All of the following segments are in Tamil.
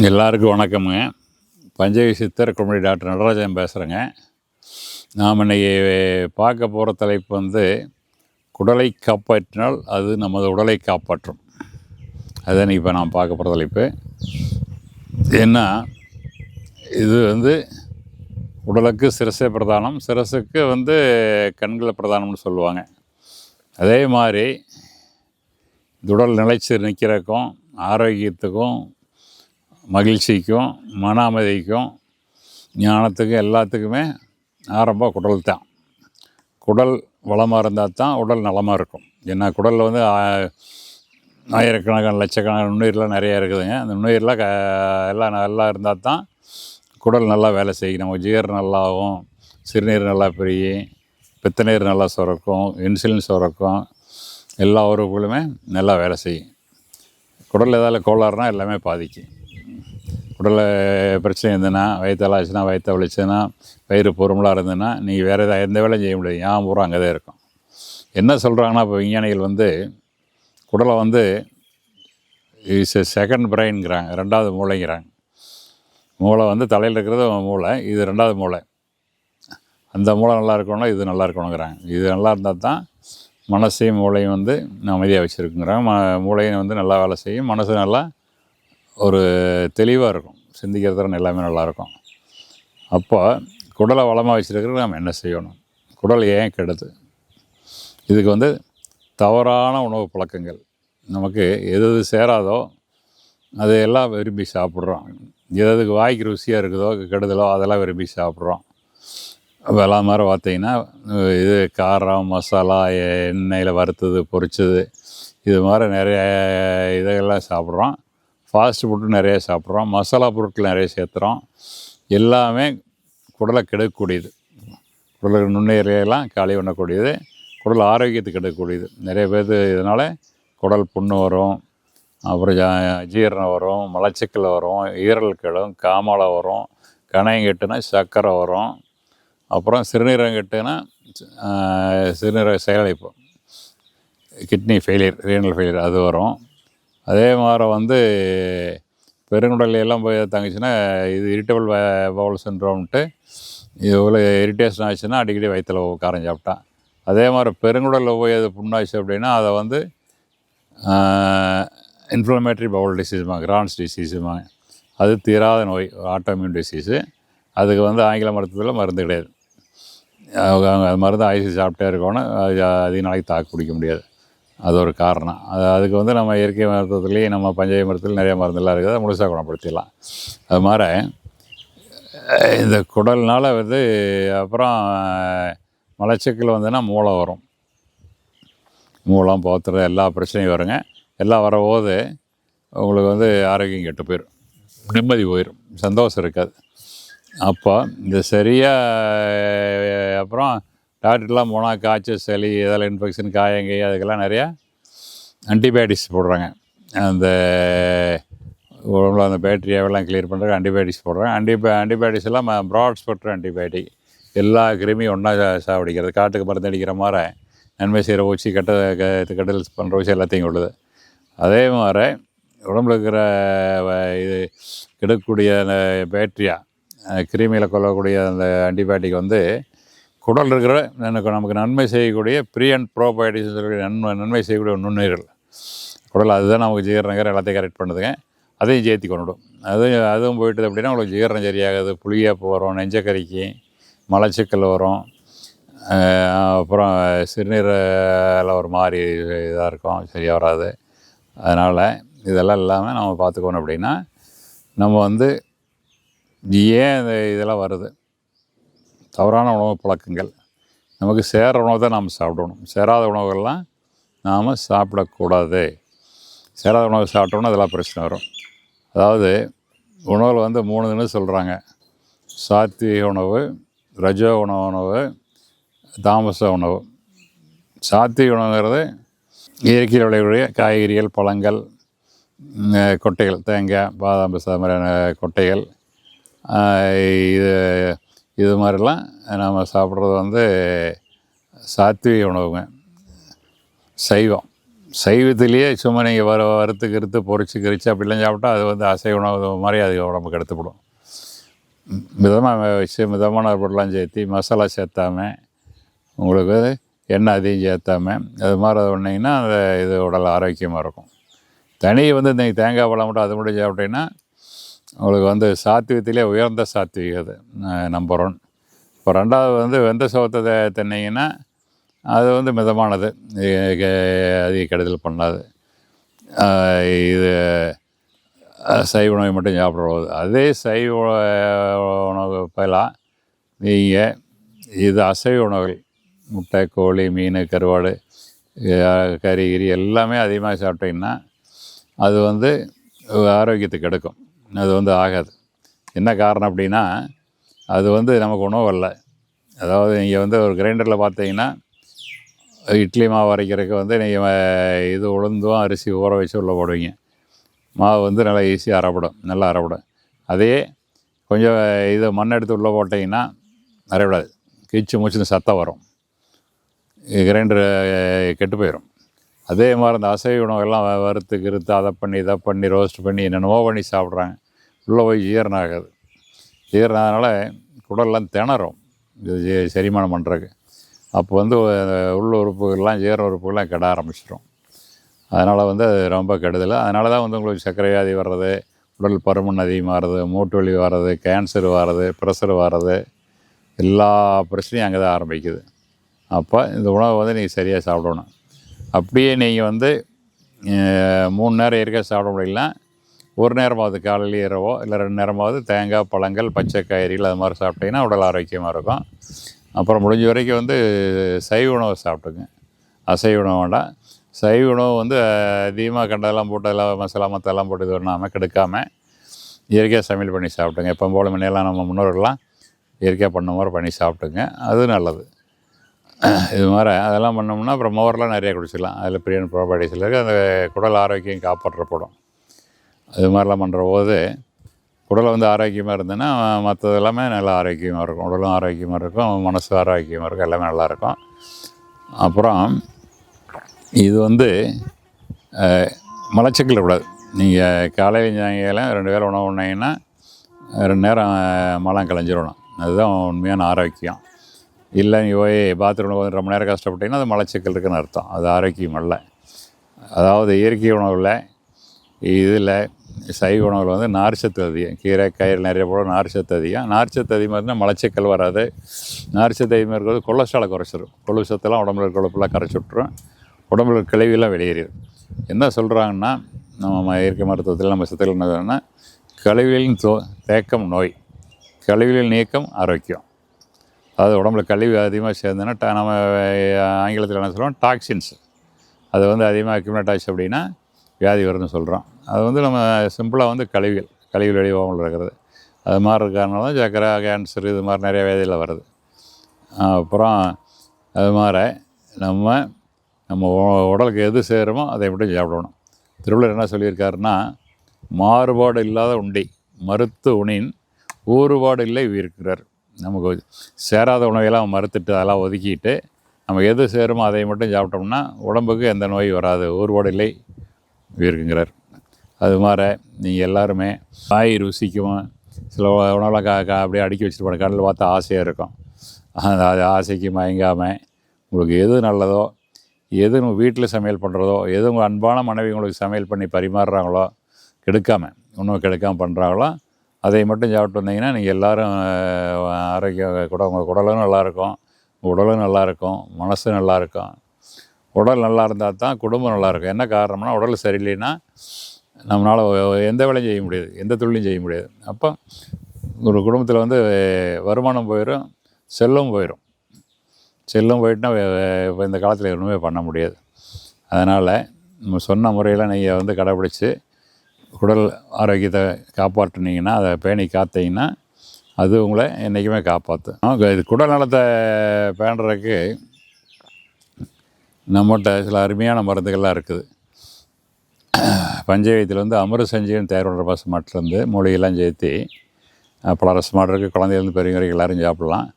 எல்லாருக்கும் வணக்கமுங்க. பஞ்சவி சித்தர் குமரி டாக்டர் நடராஜன் பேசுகிறேங்க நாம் இன்னைக்கு பார்க்க போகிற தலைப்பு வந்து குடலை காப்பாற்றினால் அது நமது உடலை காப்பாற்றும். அதுதான் இப்போ நாம் பார்க்க போகிற தலைப்பு. ஏன்னா இது வந்து உடலுக்கு சிரசை பிரதானம். சிரசுக்கு வந்து கண்களை பிரதானம்னு சொல்லுவாங்க. அதே மாதிரி உடல் நிலைச்சி நிற்கிறதுக்கும் ஆரோக்கியத்துக்கும் மகிழ்ச்சிக்கும் மன அமைதிக்கும் ஞானத்துக்கும் எல்லாத்துக்குமே ஆரம்ப குடல் தான். குடல் வளமாக இருந்தால் தான் உடல் நலமாக இருக்கும். ஏன்னா குடலில் வந்து ஆயிரக்கணக்கான லட்சக்கணக்கான நுண்ணுயிரெலாம் நிறையா இருக்குதுங்க. அந்த நுண்ணுயிரெலாம் க எல்லாம் நல்லா இருந்தால் தான் குடல் நல்லா வேலை செய்யும். நம்ம ஜீரணம் நல்லாவும் சிறுநீர் நல்லா பெரிய பித்தநீர் நல்லா சுரக்கும் இன்சுலின் சுரக்கும் எல்லா உறுப்புகளுமே நல்லா வேலை செய்யும். குடல் ஏதாவது கோளாறுனா எல்லாமே பாதிக்கும். உடலை பிரச்சனை இருந்ததுன்னா வயிற்றால ஆச்சுன்னா வயிற்ற வலிச்சுன்னா வயிறு பொறுமலாக இருந்ததுன்னா நீங்கள் வேறு எதாவது எந்த வேலையும் செய்ய முடியாது. ஏன் பூரா அங்கே தான் இருக்கும்? என்ன சொல்கிறாங்கன்னா இப்போ விஞ்ஞானிகள் வந்து குடலை வந்து இஸ் செகண்ட் பிரெயின்ங்கிறாங்க. ரெண்டாவது மூளைங்கிறாங்க. மூளை வந்து தலையில் இருக்கிறது மூளை இது ரெண்டாவது மூளை. அந்த மூளை நல்லா இருக்கணும்னா இது நல்லா இருக்கணுங்கிறாங்க. இது நல்லா இருந்தால் தான் மனசையும் மூளையும் வந்து அமைதியாக வச்சுருக்குங்கிறாங்க. ம மூளையும் வந்து நல்லா வேலை செய்யும். மனசு நல்லா ஒரு தெளிவாக இருக்கும். சிந்திக்கிற திறன் எல்லாமே நல்லாயிருக்கும். அப்போ குடலை வளமாக வச்சுருக்கிறது நம்ம என்ன செய்யணும்? குடல் ஏன் கெடுது? இதுக்கு வந்து தவறான உணவு பழக்கங்கள். நமக்கு எது எது சேராதோ அதையெல்லாம் விரும்பி சாப்பிட்றோம். எதுக்கு வாய்க்கு ருசியாக இருக்குதோ கெடுதலோ அதெல்லாம் விரும்பி சாப்பிட்றோம். வெள்ளா மாதிரி பார்த்தீங்கன்னா இது காரம் மசாலா எண்ணெயில் வறுத்தது பொரிச்சது இது மாதிரி நிறைய இதெல்லாம் சாப்பிட்றோம். ஃபாஸ்ட் ஃபுட்டு நிறைய சாப்பிட்றோம். மசாலா பொருட்கள் நிறைய சேர்த்துறோம். எல்லாமே குடலை கெடுக்கக்கூடியது. குடல் நுண்ணுயிரையெல்லாம் காலி பண்ணக்கூடியது. குடல் ஆரோக்கியத்துக்கு கெடுக்கக்கூடியது நிறைய பேர் இதனால் குடல் புண்ணு வரும். அப்புறம் ஜ- ஜீரணம் வரும். மலச்சிக்கல் வரும். ஈரல் கெடும். காமலை வரும். கணையங்கெட்டுனா சர்க்கரை வரும். அப்புறம் சிறுநீரகம் கெட்டுனா சிறுநீரக செயலிழப்பு. கிட்னி ஃபெயிலியர் ரீனல் ஃபெயிலியர் அது வரும். அதே மாதிரி வந்து பெருங்குடல் எல்லாம் போய் தங்குச்சுன்னா இது இரிட்டபிள் பவுல் சின்ரோம்ன்ட்டு இது இவ்வளோ இரிட்டேஷன் ஆச்சுன்னா அடிக்கடி வயிற்றில் காரம் சாப்பிட்டா அதே மாதிரி பெருங்குடலில் போய் அது புண்ணாச்சு அப்படின்னா அதை வந்து இன்ஃப்ளமேட்டரி பவுல் டிசீஸுமாங்க கிரான்ஸ் டிசீஸுமாங்க அது தீராத நோய் ஆட்டோமியூன் டிசீஸு அதுக்கு வந்து ஆங்கில மருத்துவத்தில் மருந்து கிடையாது. அவங்க அது மருந்து ஐசி சாப்பிட்டே இருக்கணும். அது அதிக நாளைக்கு தாக்கு பிடிக்க முடியாது. அது ஒரு காரணம். அது அதுக்கு வந்து நம்ம இயற்கை மருத்துவத்துலேயும் நம்ம பஞ்சாய மருத்துவத்தில் நிறைய மருந்துலாம் இருக்குது. அதை முழுசாக குணப்படுத்திடலாம். அது மாதிரி இந்த குடல்னால் வந்து அப்புறம் மலச்சிக்கல் வந்ததுன்னா மூளை வரும். மூலம் போத்துறது எல்லா பிரச்சனையும் வருங்க. எல்லாம் வரபோது உங்களுக்கு வந்து ஆரோக்கியம் கெட்டு போயிடும் நிம்மதி போயிடும் சந்தோஷம் இருக்காது. அப்போ இந்த சரியாக அப்புறம் டாக்டர்லாம் போனால் காய்ச்சல் சளி இதெல்லாம் இன்ஃபெக்ஷன் காயங்கை அதுக்கெல்லாம் நிறையா ஆன்டிபயோட்டிக்ஸ் போடுறாங்க. அந்த உடம்புல அந்த பேக்டீரியாவெல்லாம் கிளியர் பண்ணுறதுக்கு ஆன்டிபயோட்டிக்ஸ் போடுறாங்க. ஆன்டிபயோ ஆன்டிபயோட்டிக்ஸ் எல்லாம் ப்ராட் ஸ்பெக்ட்ரம் ஆன்டிபயோட்டிக் எல்லா கிருமியும் ஒன்றா சாப்பிடிக்கிறது. காட்டுக்கு மருந்து அடிக்கிற மாதிரி நன்மை செய்கிற ஊச்சி கெட்ட க- கெடுதல் பண்ணுற ஊசி எல்லாத்தையும் கொள்ளுது. அதே மாதிரி உடம்புல இருக்கிற வ- இது கெடுக்கக்கூடிய அந்த பேக்டீரியா கிருமியில் கொல்லக்கூடிய அந்த ஆன்டிபயோட்டிக் வந்து குடல் இருக்கிற எனக்கு நமக்கு நன்மை செய்யக்கூடிய ப்ரீ அண்ட் ப்ரோபயோட்டிக்ஸ் சொல்லக்கூடிய நன்மை நன்மை செய்யக்கூடிய நுண்ணுயிர்கள். குடல் அதுதான் நமக்கு ஜீரணங்கிற எல்லாத்தையும் கரெக்ட் பண்ணுதுங்க. அதையும் சேர்த்தி கொண்டுடும். அது அதுவும் போயிட்டு அப்படின்னா உங்களுக்கு ஜீரணம் சரியாகுது. புளியாப்பு வரும் நெஞ்சக்கறிக்கு மலச்சிக்கல் வரும். அப்புறம் சிறுநீரில் ஒரு மாதிரி இதாக இருக்கும் சரியாக வராது. அதனால் இதெல்லாம் இல்லாமல் நம்ம பார்த்துக்கணும் அப்படின்னா நம்ம வந்து ஏன் இந்த இதெல்லாம் வருது? தவறான உணவு பழக்கங்கள். நமக்கு சேர உணவு தான் நாம் சாப்பிடணும். சேராத உணவுகள்லாம் நாம் சாப்பிடக்கூடாது. சேராத உணவு சாப்பிட்டோம்னா அதெல்லாம் பிரச்சனை வரும். அதாவது உணவில் வந்து மூணுன்னு சொல்கிறாங்க சாத்விக உணவு ரஜோ உணவு உணவு தாமச உணவு. சாத்விக உணவுங்கிறது இயற்கையில் விளையக்கூடிய காய்கறிகள் பழங்கள் கொட்டைகள் தேங்காய் பாதாம் பிஸ்தா மாதிரியான கொட்டைகள். இது இது மாதிரிலாம் நாம் சாப்பிட்றது வந்து சாத்விக உணவுங்க. சைவம். சைவத்திலேயே சும்மா நீங்கள் வர வறுத்து கிறுத்து பொறிச்சு கிரிச்சு அப்படிலாம் சாப்பிட்டா அது வந்து அசைவ உணவு மாதிரி அது உடம்புக்கு எடுத்துப்படும். மிதமாக வச்சு மிதமான பொருளாம் சேர்த்து மசாலா சேர்த்தாமல் உங்களுக்கு எண்ணெய் அதிகம் சேர்த்தாமல் அது மாதிரி அது பண்ணிங்கன்னா அந்த இது உடல் ஆரோக்கியமாக இருக்கும். தனி வந்து நீங்கள் தேங்காய் பழம் மட்டும் அது மட்டும் சாப்பிட்டீங்கன்னா அவளுக்கு வந்து சாத்விகத்திலே உயர்ந்த சாத்விகம் அது. நம்பர் ஒன் இப்போ ரெண்டாவது வந்து வெந்த சோத்தை தின்னீங்கன்னா அது வந்து மிதமானது. க- அதிக கெடுதல் பண்ணாது. இது அஹ், சைவ உணவை மட்டும் சாப்பிடுவது அதே சைவ உண- உணவு பதிலாக நீங்கள் இது அசைவ உணவுகள். முட்டை கோழி மீன் கருவாடு கறி கிரி எல்லாமே அதிகமாக சாப்பிட்டீங்கன்னா அது வந்து ஆரோக்கியத்துக்கு எடுக்கும். அது வந்து ஆகாது. என்ன காரணம் அப்படின்னா அது வந்து நமக்கு உணவு அல்ல. அதாவது நீங்கள் வந்து ஒரு கிரைண்டரில் பார்த்தீங்கன்னா இட்லி மாவு அரைக்கிறதுக்கு வந்து நீங்கள் இது உளுந்தும் அரிசி ஊற வச்சு உள்ளே போடுவீங்க. மாவு வந்து நல்லா ஈஸியாக அரைப்படும். நல்லா அரைப்படும். அதே கொஞ்சம் இது மண் எடுத்து உள்ளே போட்டிங்கன்னா அரைவிடாது கீச்சு மூச்சுன்னு சத்தம் வரும். கிரைண்டரு கெட்டு போயிடும் அதே மாதிரி இந்த அசைவ உணவெல்லாம் வறுத்து கிறுத்து அதை பண்ணி இதை பண்ணி ரோஸ்ட் பண்ணி என்னென்னமோ பண்ணி சாப்பிட்றாங்க. உள்ளே போய் ஜீரணம் ஆகாது ஜீரணம் குடல்லாம் திணறும். இது செரிமானம் பண்ணுறதுக்கு அப்போ வந்து உள்ள உறுப்புகள்லாம் ஜீரண உறுப்புகள்லாம் கெட ஆரம்பிச்சிடும் அதனால் வந்து அது ரொம்ப கெடுதல். அதனால தான் வந்து உங்களுக்கு சர்க்கரை வியாதி வர்றது உடல் பருமன் அதிகமாகிறது மூட்டு வலி வர்றது கேன்சர் வர்றது ப்ரெஷர் வர்றது எல்லா பிரச்சனையும் அங்கே தான் ஆரம்பிக்குது. அப்போ இந்த உணவை வந்து நீங்கள் சரியாக சாப்பிடணும். அப்படியே நீங்கள் வந்து மூணு நேரம் இயற்கையாக சாப்பிட முடியல ஒரு நேரமாவது காலையில் இரவோ இல்லை ரெண்டு நேரமாவது தேங்காய் பழங்கள் பச்சை காய்கறிகள் அது மாதிரி சாப்பிட்டீங்கன்னா உடல் ஆரோக்கியமாக இருக்கும். அப்புறம் முடிஞ்ச வரைக்கும் வந்து சைவ உணவை சாப்பிட்டுங்க அசைவ உணவு வேண்டாம். சைவ உணவு வந்து அதிகமாக கண்டதெல்லாம் போட்டு எல்லாம் மசாலா மத்தெல்லாம் போட்டு இது பண்ணாமல் கெடுக்காமல் இயற்கையாக சமையல் பண்ணி சாப்பிட்டுங்க. எப்போ போல மணியெல்லாம் நம்ம முன்னோர்கள்லாம் இயற்கையாக பண்ண மாதிரி பண்ணி சாப்பிட்டுங்க. அது நல்லது. இது மாதிரி அதெல்லாம் பண்ணோம்னா அப்புறம் மோர்லாம் நிறைய குடிச்சிடலாம் அதில் பிரியாணி ப்ராப்பர்ட்டிஸில் இருக்குது அந்த குடல் ஆரோக்கியம் காப்பாற்றப்படும். அது மாதிரிலாம் பண்ணுற போது குடலை வந்து ஆரோக்கியமாக இருந்ததுன்னா மற்றது எல்லாமே நல்லா ஆரோக்கியமாக இருக்கும். உடலும் ஆரோக்கியமாக இருக்கும் மனசு ஆரோக்கியமாக இருக்கும் எல்லாமே நல்லாயிருக்கும் அப்புறம் இது வந்து மலச்சிக்கல் கூடாது நீங்கள் காலையில் சாயங்காலம் ரெண்டு வேளை உணவு உண்ணீங்கன்னா ரெண்டு நேரம் மலம் கலைஞ்சிடணும் அதுதான் உண்மையான ஆரோக்கியம். இல்லை நீ போய் பாத்ரூமில் வந்து ரொம்ப நேரம் கஷ்டப்பட்டீங்கன்னா அது மலச்சிக்கல் இருக்குன்னு அர்த்தம். அது ஆரோக்கியம் அல்ல. அதாவது இயற்கை உணவில் இதில் சைவ உணவில் வந்து நார்ச்சத்து அதிகம். கீரை கயிறு நிறைய போட நார்ச்சத்து அதிகம். நார்ச்சத்து அதிகமாக இருந்தால் மலச்சிக்கல் வராது. நார்ச்சத்து அதிகமாக இருக்கிறது கொலஸ்ட்ராலை குறைச்சிரும். கொழு சத்தெல்லாம் உடம்புல இருக்க கொழுப்பெல்லாம் கரைச்சி விட்ரும் உடம்புல இருக்க வெளியேறிடும் என்ன சொல்கிறாங்கன்னா நம்ம இயற்கை மருத்துவத்தில் நம்ம சித்தல் என்னதுன்னா கழிவுகளின் தோ தேக்கம் நோய். கழிவுகளின் நீக்கம் ஆரோக்கியம். அதாவது உடம்புல கழிவு அதிகமாக சேர்ந்ததுன்னா நம்ம ஆங்கிலத்தில் என்ன சொல்லுவோம்? டாக்ஸின்ஸ் அது வந்து அதிகமாக அக்யூமேட் ஆச்சு அப்படின்னா வியாதி வரும்னு சொல்கிறோம் அது வந்து நம்ம சிம்பிளாக வந்து கழிவுகள் கழிவுகள் வடிவாமல் இருக்கிறது. அது மாதிரி இருக்கிறனால தான் சக்கரை கேன்சர் இது மாதிரி நிறைய வியாதியில் வருது. அப்புறம் அது மாதிரி நம்ம நம்ம உடலுக்கு எது சேருமோ அதை மட்டும் சாப்பிடணும். திருவள்ளுவர் என்ன சொல்லியிருக்காருன்னா மாறுபாடு இல்லாத உண்டி மறுத்து உணின் ஊறுபாடு இல்லை இருக்கிறார் நமக்கு சேராத உணவையெல்லாம் மறுத்துட்டு அதெல்லாம் ஒதுக்கிட்டு நம்ம எது சேருமோ அதை மட்டும் சாப்பிட்டோம்னா உடம்புக்கு எந்த நோய் வராது. ஊறுபாடு இல்லை இருக்குங்கிறார் அது மாதிரி நீங்கள் எல்லாருமே காய் ருசிக்கும்? சில உணவுல கா கா அப்படியே அடுக்கி வச்சுட்டு போன கடலில் பார்த்தா ஆசையாக இருக்கும். அந்த அது ஆசைக்கு மயங்காமல் உங்களுக்கு எது நல்லதோ எது உங்கள் வீட்டில் சமையல் பண்ணுறதோ எது உங்கள் அன்பான மனைவி உங்களுக்கு சமையல் பண்ணி பரிமாறுறாங்களோ கெடுக்காமல் உணவு கெடுக்காமல் பண்ணுறாங்களோ அதை மட்டும் சாப்பிட்டு வந்தீங்கன்னா நீங்கள் எல்லோரும் ஆரோக்கியம் கூட உங்கள் குடலும் நல்லாயிருக்கும் உடலும் நல்லாயிருக்கும் மனசும் நல்லாயிருக்கும் உடல் நல்லா இருந்தால் தான் குடும்பம் நல்லாயிருக்கும் என்ன காரணம்னா உடல் சரியில்லைன்னா நம்மளால் எந்த வேலையும் செய்ய முடியாது. எந்த தொழிலும் செய்ய முடியாது. அப்போ ஒரு குடும்பத்தில் வந்து வருமானம் போயிடும் செல்லும் போயிடும் செல்லும் போயிட்டுனா இப்போ இந்த காலத்தில் ஒன்றுமே பண்ண முடியாது. அதனால் நம்ம சொன்ன முறையில் நீங்கள் வந்து கடைப்பிடிச்சி உடல் ஆரோக்கியத்தை காப்பாற்றுனீங்கன்னா அதை பேணி காத்தீங்கன்னா அது உங்களை என்றைக்குமே காப்பாற்றும் இது குடல் நலத்தை பேணுறதுக்கு நம்மகிட்ட சில அருமையான மருந்துகள்லாம் இருக்குது. பஞ்சவயத்தில் வந்து அமிர்த சஞ்சீவன் தேரோட பசு மாட்டிலேருந்து மூலிகைலாம் சேர்த்து அஹ், பல ரச மாடு இருக்குது குழந்தையிலேருந்து பெரியவங்க வரைக்கும் எல்லாரும்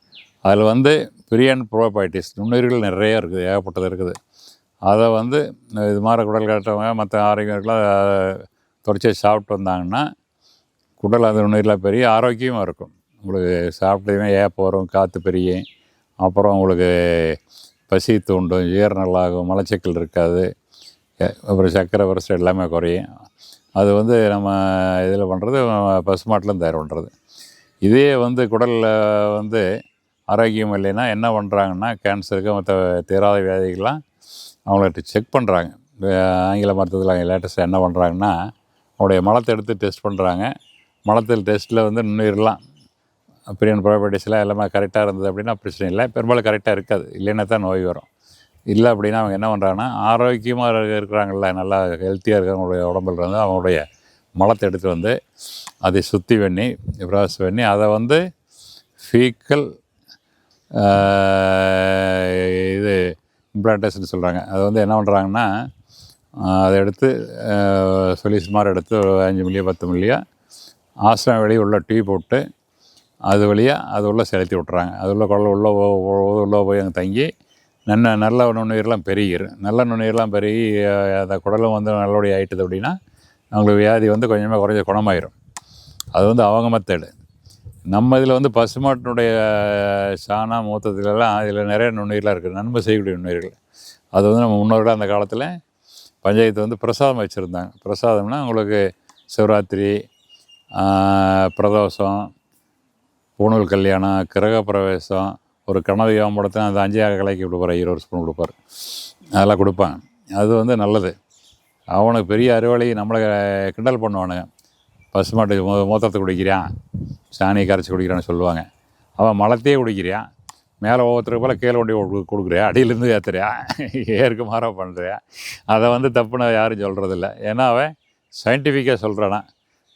அதில் வந்து பிரியான் ப்ரோபாய்டிஸ் நுண்ணுயிர்கள் நிறைய இருக்குது ஏகப்பட்டது இருக்குது. அதை வந்து இது மாதிரி குடல் கட்டவங்க மற்ற ஆரோக்கியங்களுக்கெல்லாம் தொடச்சி சாப்பிட்டு வந்தாங்கன்னா குடல் அந்த நுண்ணுயிரில் பெரிய ஆரோக்கியமாக இருக்கும். உங்களுக்கு சாப்பிட்டதுமே ஏப்பம் வரும் காற்று பெரியும் அப்புறம் உங்களுக்கு பசி தூண்டும் ஈரநல்லாகும் நல்லாகும் மலச்சிக்கல் இருக்காது. அப்புறம் சர்க்கரை வரிசை எல்லாமே குறையும். அது வந்து நம்ம இதில் பண்ணுறது பசுமாட்டிலும் தயார் பண்ணுறது இதே வந்து குடலில் வந்து ஆரோக்கியம் இல்லைன்னா என்ன பண்ணுறாங்கன்னா கேன்சருக்கு மற்ற தீராத வியாதிகள்லாம் அவங்கள்ட்ட செக் பண்ணுறாங்க ஆங்கில மருத்துவத்தில் அவங்க லேட்டஸ்ட்டாக என்ன பண்ணுறாங்கன்னா அவங்களுடைய மலத்தை எடுத்து டெஸ்ட் பண்ணுறாங்க மலத்தில் டெஸ்ட்டில் வந்து நுண்ணுயிரெலாம் பிரியன் ப்ராப்பர்ட்டிஸ்லாம் எல்லாமே கரெக்டாக இருந்தது அப்படின்னா பிரச்சனை இல்லை. பெரும்பாலும் கரெக்டாக இருக்காது. இல்லைன்னா தான் நோய் வரும். இல்லை அப்படின்னா அவங்க என்ன பண்ணுறாங்கன்னா ஆரோக்கியமாக இருக்கிறாங்கல்ல நல்லா ஹெல்த்தியாக இருக்கிறவங்களுடைய உடம்புல இருந்து அவங்களுடைய மலத்தை எடுத்து வந்து அதை சுத்தி பண்ணி ப்ராசஸ் பண்ணி அதை வந்து ஃபீக்கல் இது இம்ப்ளான்டேஷன் சொல்கிறாங்க அது வந்து என்ன பண்ணுறாங்கன்னா அதை எடுத்து சொல்யூஷன் மாதிரி எடுத்து ஒரு அஞ்சு மில்லியோ பத்து மில்லியோ ஆசிரம் வெளியே உள்ள டீ போட்டு அது வழியாக அது உள்ளே செலுத்தி விட்றாங்க அது உள்ள குழல் உள்ள உள்ளே உள்ள போய் அங்கே தங்கி நல்ல நல்ல நுண்ணுயிரெலாம் பெருகிரும் நல்ல நுண்ணுயிரெலாம் பெருகி அந்த குடலும் வந்து நல்லபடியாக ஆகிட்டது அப்படின்னா அவங்களுக்கு வியாதி வந்து கொஞ்சமாக குறைஞ்ச குணமாயிரும். அது வந்து அவங்க மெத்தடு. நம்ம இதில் வந்து பசுமாட்டினுடைய சாணம் மூத்தத்துலலாம் இதில் நிறைய நுண்ணுயிரெலாம் இருக்குது நன்மை செய்யக்கூடிய நுண்ணுயிர்கள். அது வந்து நம்ம முன்னோர்கள் அந்த காலத்தில் பஞ்சாயத்து வந்து பிரசாதம் வச்சுருந்தாங்க. பிரசாதம்னா உங்களுக்கு சிவராத்திரி பிரதோஷம் ஊனல் கல்யாணம் கிரக பிரவேசம் ஒரு கனவு யோம்படத்தில் அந்த அஞ்சாக கலைக்கு கொடுப்பார் இருபது ஸ்பூன் கொடுப்பார். அதெல்லாம் கொடுப்பாங்க. அது வந்து நல்லது. அவனுக்கு பெரிய அறிவாளி நம்மளை கிண்டல் பண்ணுவானுங்க. பசுமாட்டு மு மூத்தத்தை குடிக்கிறான் சாணியை கரைச்சி குடிக்கிறான்னு சொல்லுவாங்க. அவன் மலத்தையே குடிக்கிறான் மேலே ஒவ்வொருத்தருக்கு போல் கீழே ஒண்டி கொடு- கொடுக்குறியா? அடியிலேருந்து ஏற்றுறியா ஏற்கு மாறாக பண்ணுறியா அதை வந்து தப்புன்னு யாரும் சொல்கிறதில்ல ஏன்னா அவன் சயின்டிஃபிக்காக சொல்கிறானா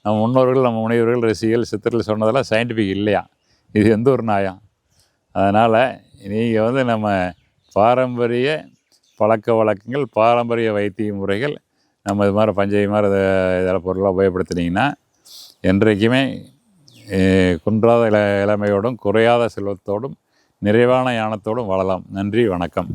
நம்ம முன்னோர்கள் நம்ம முனைவர்கள் ரசிகள் சித்தர்கள் சொன்னதெல்லாம் சயின்டிஃபிக் இல்லையா? இது எந்த ஒரு நியாயம்? அதனால் நீங்கள் வந்து நம்ம பாரம்பரிய பழக்க வழக்கங்கள் பாரம்பரிய வைத்திய முறைகள் நம்ம இது மாதிரி பஞ்சை மாதிரி இதில் இதெல்லாம் பொருளாக உபயோகப்படுத்தினீங்கன்னா என்றைக்குமே குன்றாத இள இளமையோடும் குறையாத செல்வத்தோடும் நிறைவான யானத்தோடும் வாழலாம். நன்றி வணக்கம்.